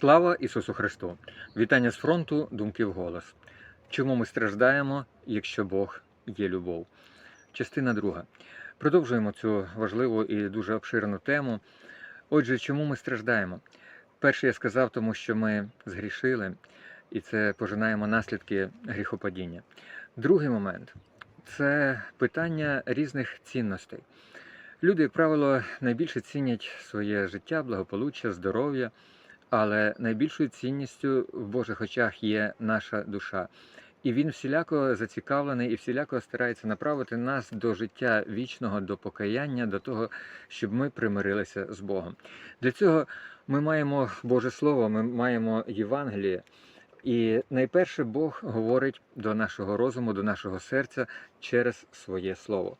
Слава Ісусу Христу! Вітання з фронту, думки в голос. Чому ми страждаємо, якщо Бог є любов? Частина друга. Продовжуємо цю важливу і дуже обширну тему. Отже, чому ми страждаємо? Перше, я сказав, тому що ми згрішили, і це пожинаємо наслідки гріхопадіння. Другий момент це питання різних цінностей. Люди, як правило, найбільше цінять своє життя, благополуччя, здоров'я, але найбільшою цінністю в Божих очах є наша душа. І він всіляко зацікавлений і всіляко старається направити нас до життя вічного, до покаяння, до того, щоб ми примирилися з Богом. Для цього ми маємо Боже Слово, ми маємо Євангеліє. І найперше Бог говорить до нашого розуму, до нашого серця через своє слово.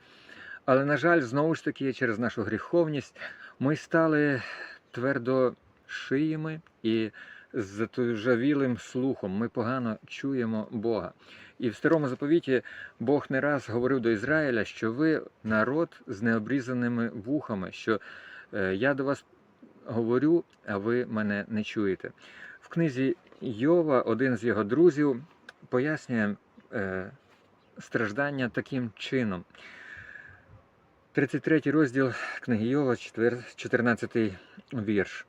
Але, на жаль, знову ж таки, через нашу гріховність ми стали твердо шиїми і з затужавілим слухом. Ми погано чуємо Бога. І в старому заповіті Бог не раз говорив до Ізраїля, що ви народ з необрізаними вухами, що е, я до вас говорю, а ви мене не чуєте. В книзі Йова один з його друзів пояснює е, страждання таким чином. 33 розділ книги Йова, 14 вірш.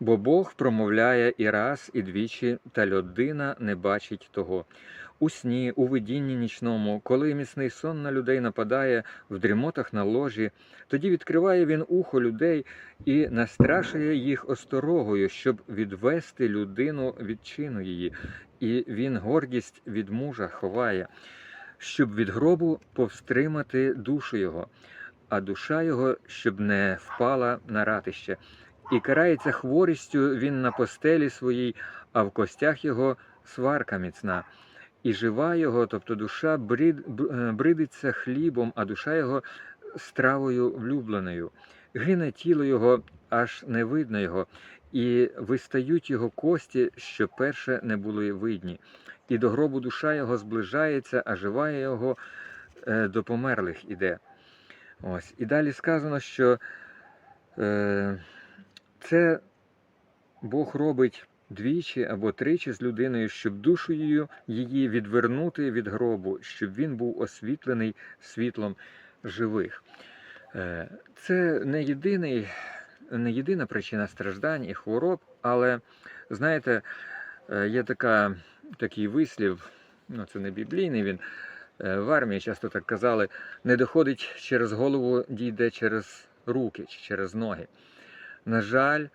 Бо Бог промовляє і раз, і двічі, та людина не бачить того. У сні, у видінні нічному, коли міцний сон на людей нападає в дрімотах на ложі, тоді відкриває він ухо людей і настрашує їх осторогою, щоб відвести людину від чину її, і він гордість від мужа ховає, щоб від гробу повстримати душу його, а душа його щоб не впала на ратище. І карається хворістю він на постелі своїй, а в костях його сварка міцна. І жива його, тобто душа брид, е, бридиться хлібом, а душа його стравою влюбленою. Гине тіло його, аж не видно його, і вистають його кості, що перше не були видні. І до гробу душа його зближається, а жива його е, до померлих іде. Ось. І далі сказано, що е, це Бог робить двічі або тричі з людиною, щоб душу її, її відвернути від гробу, щоб він був освітлений світлом живих. Е, Це не, єдиний, не єдина причина страждань і хвороб, але знаєте, е, є така, такий вислів, ну це не біблійний він. е, В армії часто так казали, не доходить через голову, дійде через руки чи через ноги. На жаль,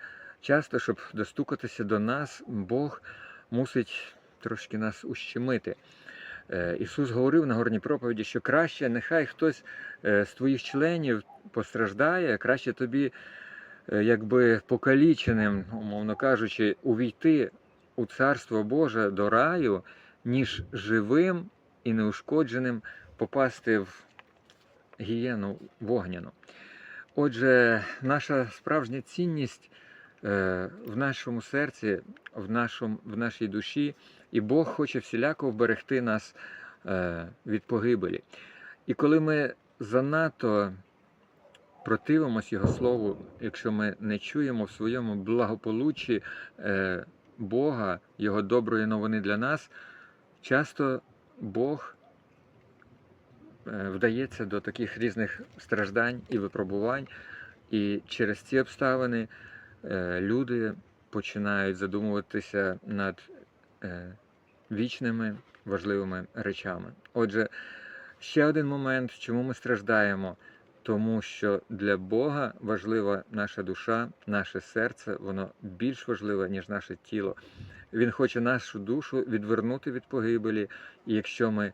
часто, щоб достукатися до нас, Бог мусить трошки нас ущемити. Е, Ісус говорив на горній проповіді, що краще нехай хтось е, з твоїх членів постраждає, краще тобі, е, якби покаліченим, умовно кажучи, увійти у Царство Боже до раю, ніж живим і неушкодженим попасти в гієну вогняну. Отже, наша справжня цінність е, в нашому серці, в, нашому, в нашій душі, і Бог хоче всіляко вберегти нас е, від погибелі. І коли ми занадто противимось Його Слову, якщо ми не чуємо в своєму благополуччі е, Бога, Його доброї новини для нас, часто Бог вдається до таких різних страждань і випробувань, і через ці обставини е, люди починають задумуватися над е, вічними важливими речами. Отже, ще один момент, чому ми страждаємо, тому що для Бога важлива наша душа, наше серце, воно більш важливе, ніж наше тіло. Він хоче нашу душу відвернути від погибелі, і якщо ми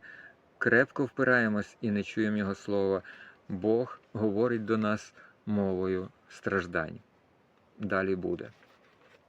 крепко впираємось і не чуємо Його слова, Бог говорить до нас мовою страждань. Далі буде.